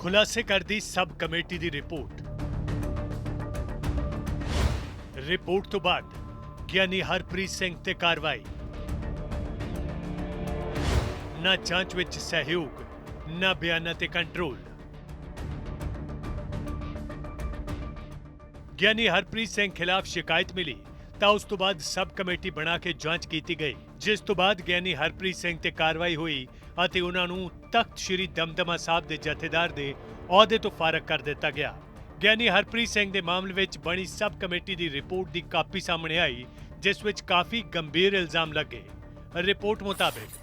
ਖੁਲਾਸੇ ਕਰਦੀ sub committee ਦੀ ਰਿਪੋਰਟ। ਰਿਪੋਰਟ ਤੋਂ ਬਾਅਦ ਗਿਆਨੀ ਹਰਪ੍ਰੀਤ ਸਿੰਘ ਤੇ ਕਾਰਵਾਈ। ਨਾ ਜਾਂਚ ਵਿੱਚ ਸਹਿਯੋਗ, ਨਾ ਬਿਆਨਾਂ ਤੇ ਕੰਟਰੋਲ। ਗਿਆਨੀ ਹਰਪ੍ਰੀਤ ਸਿੰਘ ਖਿਲਾਫ ਸ਼ਿਕਾਇਤ ਮਿਲੀ ਤਾਂ ਉਸ ਤੋਂ ਬਾਅਦ ਸਬ ਕਮੇਟੀ ਬਣਾ ਕੇ ਜਾਂਚ ਕੀਤੀ ਗਈ। ਜਿਸ ਤੋਂ ਬਾਅਦ ਗਿਆਨੀ ਹਰਪ੍ਰੀਤ ਸਿੰਘ ਤੇ ਕਾਰਵਾਈ ਹੋਈ ਅਤੇ ਉਹਨਾਂ ਨੂੰ ਤਖਤ ਸ੍ਰੀ ਦਮਦਮਾ ਸਾਹਿਬ ਦੇ ਜਥੇਦਾਰ ਦੇ ਅਹੁਦੇ ਤੋਂ ਫਾਰਗ ਕਰ ਦਿੱਤਾ ਗਿਆ। ਗਿਆਨੀ ਹਰਪ੍ਰੀਤ ਸਿੰਘ ਦੇ ਮਾਮਲੇ ਵਿੱਚ ਬਣੀ ਸਬ ਕਮੇਟੀ ਦੀ ਰਿਪੋਰਟ ਦੀ ਕਾਪੀ ਸਾਹਮਣੇ ਆਈ, ਜਿਸ ਵਿੱਚ ਕਾਫੀ ਗੰਭੀਰ ਇਲਜ਼ਾਮ ਲੱਗੇ। ਰਿਪੋਰਟ ਮੁਤਾਬਕ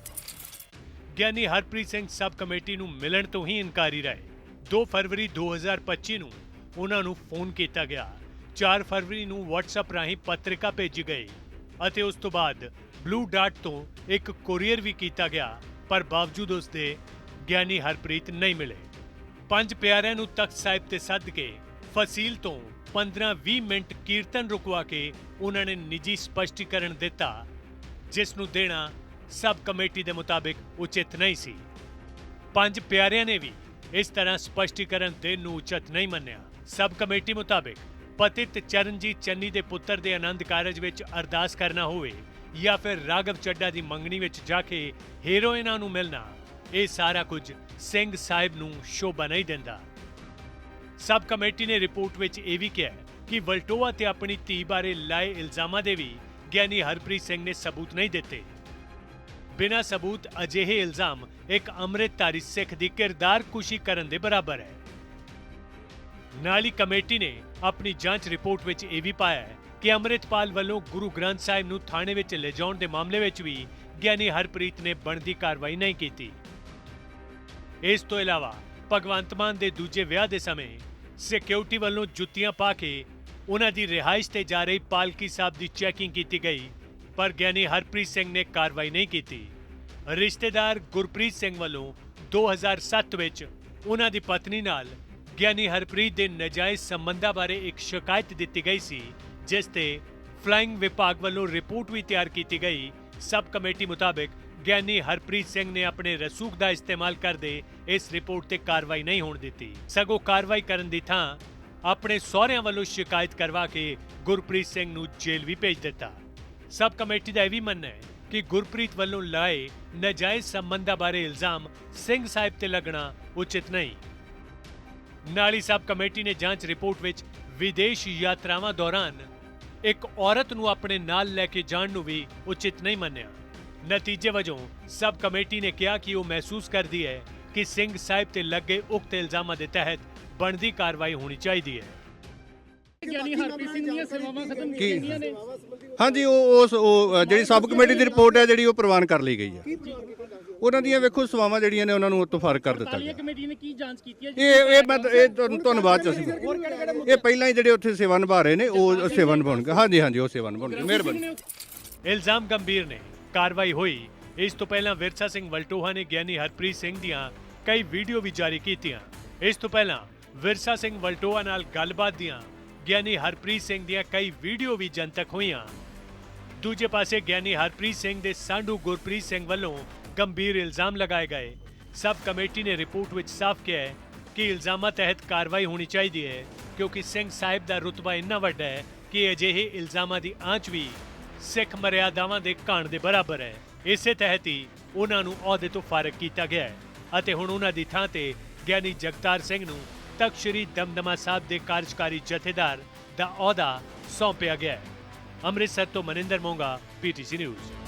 ਗਿਆਨੀ ਹਰਪ੍ਰੀਤ ਸਿੰਘ ਸਬ ਕਮੇਟੀ ਨੂੰ ਮਿਲਣ ਤੋਂ ਹੀ ਇਨਕਾਰੀ ਰਹੇ 2 ਫਰਵਰੀ 2025 ਨੂੰ ਉਹਨਾਂ ਨੂੰ ਫੋਨ ਕੀਤਾ ਗਿਆ। 4 ਫਰਵਰੀ ਨੂੰ WhatsApp ਰਾਹੀਂ ਪੱਤਰਿਕਾ ਭੇਜੀ ਗਈ। ਅਤੇ ਉਸ ਤੋਂ ਬਾਅਦ ਬਲੂ ਡਾਰਟ ਤੋਂ ਇੱਕ ਕੋਰੀਅਰ ਵੀ ਕੀਤਾ ਗਿਆ, ਪਰ ਬਾਵਜੂਦ ਉਸ ਦੇ ਗਿਆਨੀ ਹਰਪ੍ਰੀਤ ਨਹੀਂ ਮਿਲੇ। ਪੰਜ ਪਿਆਰਿਆਂ ਨੂੰ ਤਖਤ ਸਾਹਿਬ ਤੇ ਸੱਦ ਕੇ ਫਸੀਲ ਤੋਂ 15-20 ਮਿੰਟ ਕੀਰਤਨ ਰੁਕਵਾ ਕੇ ਉਹਨਾਂ ਨੇ ਨਿੱਜੀ ਸਪਸ਼ਟੀਕਰਨ ਦਿੱਤਾ, ਜਿਸ ਨੂੰ ਦੇਣਾ ਸਬ ਕਮੇਟੀ ਦੇ ਮੁਤਾਬਿਕ ਉਚਿਤ ਨਹੀਂ ਸੀ। ਪੰਜ ਪਿਆਰਿਆਂ ਨੇ ਵੀ ਇਸ ਤਰ੍ਹਾਂ ਸਪਸ਼ਟੀਕਰਨ ਦੇਣ ਨੂੰ ਉਚਿਤ ਨਹੀਂ ਮੰਨਿਆ। ਸਬ ਕਮੇਟੀ ਮੁਤਾਬਿਕ ਪਤਿਤ ਚਰਨਜੀਤ ਚੰਨੀ ਦੇ ਪੁੱਤਰ ਦੇ ਆਨੰਦ ਕਾਰਜ ਵਿੱਚ ਅਰਦਾਸ ਕਰਨਾ ਹੋਵੇ ਜਾਂ ਫਿਰ ਰਾਗਵ ਚੱਡਾ ਦੀ ਮੰਗਣੀ ਵਿੱਚ ਜਾ ਕੇ ਹੀਰੋਇਨਾਂ ਨੂੰ ਮਿਲਣਾ, ਇਹ ਸਾਰਾ ਕੁਝ ਸਿੰਘ ਸਾਹਿਬ ਨੂੰ ਸ਼ੋਭਾ ਨਹੀਂ ਦਿੰਦਾ। ਸਬ ਕਮੇਟੀ ਨੇ ਰਿਪੋਰਟ ਵਿੱਚ ਇਹ ਵੀ ਕਿਹਾ ਕਿ ਵਲਟੋਆ ਤੇ ਆਪਣੀ ਧੀ ਬਾਰੇ ਲਾਏ ਇਲਜ਼ਾਮਾਂ ਦੇ ਵੀ ਗਿਆਨੀ ਹਰਪ੍ਰੀਤ ਸਿੰਘ ਨੇ ਸਬੂਤ ਨਹੀਂ ਦਿੱਤੇ। ਬਿਨਾਂ ਸਬੂਤ ਅਜਿਹੇ ਇਲਜ਼ਾਮ ਇੱਕ ਅੰਮ੍ਰਿਤਧਾਰੀ ਸਿੱਖ ਦੀ ਕਿਰਦਾਰ ਕੁਸ਼ੀ ਕਰਨ ਦੇ ਬਰਾਬਰ ਹੈ। ਨਾਲ ਹੀ ਕਮੇਟੀ ਨੇ ਆਪਣੀ ਜਾਂਚ ਰਿਪੋਰਟ ਵਿੱਚ ਇਹ ਵੀ ਪਾਇਆ ਹੈ ਕਿ ਅੰਮ੍ਰਿਤਪਾਲ ਵੱਲੋਂ ਗੁਰੂ ਗ੍ਰੰਥ ਸਾਹਿਬ ਨੂੰ ਥਾਣੇ ਵਿੱਚ ਲਿਜਾਉਣ ਦੇ ਮਾਮਲੇ ਵਿੱਚ ਵੀ ਗਿਆਨੀ ਹਰਪ੍ਰੀਤ ਨੇ ਬਣਦੀ ਕਾਰਵਾਈ ਨਹੀਂ ਕੀਤੀ। ਇਸ ਤੋਂ ਇਲਾਵਾ ਭਗਵੰਤ ਮਾਨ ਦੇ ਦੂਜੇ ਵਿਆਹ ਦੇ ਸਮੇਂ ਸਿਕਿਉਰਿਟੀ ਵੱਲੋਂ ਜੁੱਤੀਆਂ ਪਾ ਕੇ ਉਹਨਾਂ ਦੀ ਰਿਹਾਇਸ਼ ਤੇ ਜਾ ਰਹੀ ਪਾਲਕੀ ਸਾਹਿਬ ਦੀ ਚੈਕਿੰਗ ਕੀਤੀ ਗਈ, ਪਰ ਗਿਆਨੀ ਹਰਪ੍ਰੀਤ ਸਿੰਘ ਨੇ ਕਾਰਵਾਈ ਨਹੀਂ ਕੀਤੀ। ਰਿਸ਼ਤੇਦਾਰ ਗੁਰਪ੍ਰੀਤ ਸਿੰਘ ਵੱਲੋਂ 2007 ਵਿੱਚ ਉਹਨਾਂ ਦੀ ਪਤਨੀ ਨਾਲ ਗਿਆਨੀ ਹਰਪ੍ਰੀਤ ਦੇ ਨਜਾਇਜ਼ ਸੰਬੰਧਾਂ ਬਾਰੇ ਇੱਕ ਸ਼ਿਕਾਇਤ ਦਿੱਤੀ ਗਈ ਸੀ, ਜਿਸ ਤੇ ਫਲਾਈਂਗ ਵਿਭਾਗ ਵੱਲੋਂ ਰਿਪੋਰਟ ਵੀ ਤਿਆਰ ਕੀਤੀ ਗਈ। ਸਬ ਕਮੇਟੀ ਮੁਤਾਬਕ ਗਿਆਨੀ ਹਰਪ੍ਰੀਤ ਸਿੰਘ ਨੇ ਆਪਣੇ ਰਸੂਖ ਦਾ ਇਸਤੇਮਾਲ ਕਰਦੇ ਇਸ ਰਿਪੋਰਟ ਤੇ ਕਾਰਵਾਈ ਨਹੀਂ ਹੋਣ ਦਿੱਤੀ। ਸਗੋਂ ਕਾਰਵਾਈ ਕਰਨ ਦੀ ਥਾਂ ਆਪਣੇ ਸਹੁਰਿਆਂ ਵੱਲੋਂ ਸ਼ਿਕਾਇਤ ਕਰਵਾ ਕੇ ਗੁਰਪ੍ਰੀਤ ਸਿੰਘ ਨੂੰ ਜੇਲ੍ਹ ਵੀ ਭੇਜ ਦਿੱਤਾ। ਸਬ ਕਮੇਟੀ ਦਾ ਇਹ ਵੀ ਮੰਨਣਾ ਹੈ ਕਿ ਗੁਰਪ੍ਰੀਤ ਵੱਲੋਂ ਲਾਏ ਨਜਾਇਜ਼ ਸੰਬੰਧਾਂ ਬਾਰੇ ਇਲਜ਼ਾਮ ਸਿੰਘ ਸਾਹਿਬ ਤੇ ਲੱਗਣਾ ਉਚਿਤ ਨਹੀਂ। ਨਾਲ ਹੀ ਸਬ ਕਮੇਟੀ ਨੇ ਜਾਂਚ ਰਿਪੋਰਟ ਵਿੱਚ ਵਿਦੇਸ਼ ਯਾਤਰਾਵਾਂ ਦੌਰਾਨ ਇੱਕ ਔਰਤ ਨੂੰ ਆਪਣੇ ਨਾਲ ਲੈ ਕੇ ਜਾਣ ਨੂੰ ਵੀ ਉਚਿਤ ਨਹੀਂ ਮੰਨਿਆ। ਨਤੀਜੇ ਵਜੋਂ ਸਬ ਕਮੇਟੀ ਨੇ ਕਿਹਾ ਕਿ ਉਹ ਮਹਿਸੂਸ ਕਰਦੀ ਹੈ ਕਿ ਸਿੰਘ ਸਾਹਿਬ ਤੇ ਲੱਗੇ ਉਕਤ ਇਲਜ਼ਾਮਾਂ ਦੇ ਤਹਿਤ ਬਣਦੀ ਕਾਰਵਾਈ ਹੋਣੀ ਚਾਹੀਦੀ ਹੈ। ਗਿਆਨੀ ਹਰਪ੍ਰੀਤ ਸਿੰਘ ਦੀਆਂ ਸੇਵਾਵਾਂ ਖਤਮ ਕੀ? ਕੀਤੀਆਂ ਨੇ। ਹਾਂਜੀ ਉਹ ਉਸ ਉਹ ਜਿਹੜੀ ਸਬ ਕਮੇਟੀ ਦੀ ਰਿਪੋਰਟ ਹੈ ਜਿਹੜੀ ਉਹ ਪ੍ਰਵਾਨ ਕਰ ਲਈ ਗਈ ਹੈ। ਉਹਨਾਂ ਦੀਆਂ ਵੇਖੋ ਸੇਵਾਵਾਂ ਜਿਹੜੀਆਂ ਨੇ ਉਹਨਾਂ ਨੂੰ ਉਤੋਂ ਫ਼ਰਕ ਕਰ ਦਿੱਤਾ ਗਿਆ। ਕਮੇਟੀ ਨੇ ਕੀ ਜਾਂਚ ਕੀਤੀ ਹੈ? ਜੀ? ਇਹ ਇਹ ਮੈਂ ਇਹ ਤੁਹਾਨੂੰ ਤੁਹਾਨੂੰ ਬਾਅਦ ਚ ਅਸੀਂ ਇਹ ਪਹਿਲਾਂ ਹੀ ਜਿਹੜੇ ਉੱਥੇ ਸੇਵਾ ਨਿਭਾ ਰਹੇ ਨੇ ਉਹ ਸੇਵਾ ਨਿਭਾਉਣਗੇ ਹਾਂਜੀ ਹਾਂਜੀ ਉਹ ਸੇਵਾ ਨਿਭਾਉਣਗੇ ਮਿਹਰਬਾਨੀ। ਇਲਜ਼ਾਮ ਗੰਭੀਰ ਨੇ। ਕਾਰਵਾਈ ਹੋਈ। ਇਸ ਤੋਂ ਪਹਿਲਾਂ ਵਿਰਸਾ ਸਿੰਘ ਵਲਟੋਹਾ ਨੇ ਗਿਆਨੀ ਹਰਪ੍ਰੀਤ ਸਿੰਘ ਦੀਆਂ ਕਈ ਵੀਡੀਓ ਵੀ ਜਾਰੀ ਕੀਤੀਆਂ। ਇਸ ਤੋਂ ਪਹਿਲਾਂ ਵਿਰਸਾ ਸਿੰਘ ਵਲਟੋਹਾ ਨਾਲ ਗੱਲਬਾਤ ਦੀਆਂ ਗਿਆਨੀ ਹਰਪ੍ਰੀਤ ਸਿੰਘ ਦੀਆਂ ਕਈ ਵੀਡੀਓ ਵੀ ਜਨਤਕ ਹੋਈਆਂ। ਦੂਜੇ ਪਾਸੇ ਗਿਆਨੀ ਹਰਪ੍ਰੀਤ ਸਿੰਘ ਦੇ ਸਾਂਢੂ ਗੁਰਪ੍ਰੀਤ ਸਿੰਘ ਵੱਲੋਂ ਗੰਭੀਰ ਇਲਜ਼ਾਮ ਲਗਾਏ ਗਏ। ਸਬ ਕਮੇਟੀ ਨੇ ਰਿਪੋਰਟ ਵਿੱਚ ਸਾਫ਼ ਕਿਹਾ ਹੈ ਕਿ ਇਲਜ਼ਾਮਾਂ ਤਹਿਤ ਕਾਰਵਾਈ ਹੋਣੀ ਚਾਹੀਦੀ ਹੈ, ਕਿਉਂਕਿ ਸਿੰਘ ਸਾਹਿਬ ਦਾ ਰੁਤਬਾ ਇੰਨਾ ਵੱਡਾ ਹੈ ਕਿ ਅਜਿਹੇ ਇਲਜ਼ਾਮਾਂ ਦੀ ਆਂਚ ਵੀ ਸਿੱਖ ਮਰਿਆਦਾਵਾਂ ਦੇ ਘਾਣ ਦੇ ਬਰਾਬਰ ਹੈ। ਇਸੇ ਤਹਿਤ ਹੀ ਉਹਨਾਂ ਨੂੰ ਅਹੁਦੇ ਤੋਂ ਫਾਰਗ ਕੀਤਾ ਗਿਆ ਹੈ ਅਤੇ ਹੁਣ ਉਹਨਾਂ ਦੀ ਥਾਂ ਤੇ ਗਿਆਨੀ ਜਗਤਾਰ ਸਿੰਘ ਨੂੰ ਤਖਤ ਸ੍ਰੀ ਦਮਦਮਾ ਸਾਹਿਬ ਦੇ ਕਾਰਜਕਾਰੀ ਜਥੇਦਾਰ ਦਾ ਅਹੁਦਾ ਸੌਂਪਿਆ ਗਿਆ ਹੈ। ਅੰਮ੍ਰਿਤਸਰ ਤੋਂ ਮਨਿੰਦਰ ਮੋਂਗਾ ਪੀਟੀਸੀ ਨਿਊਜ਼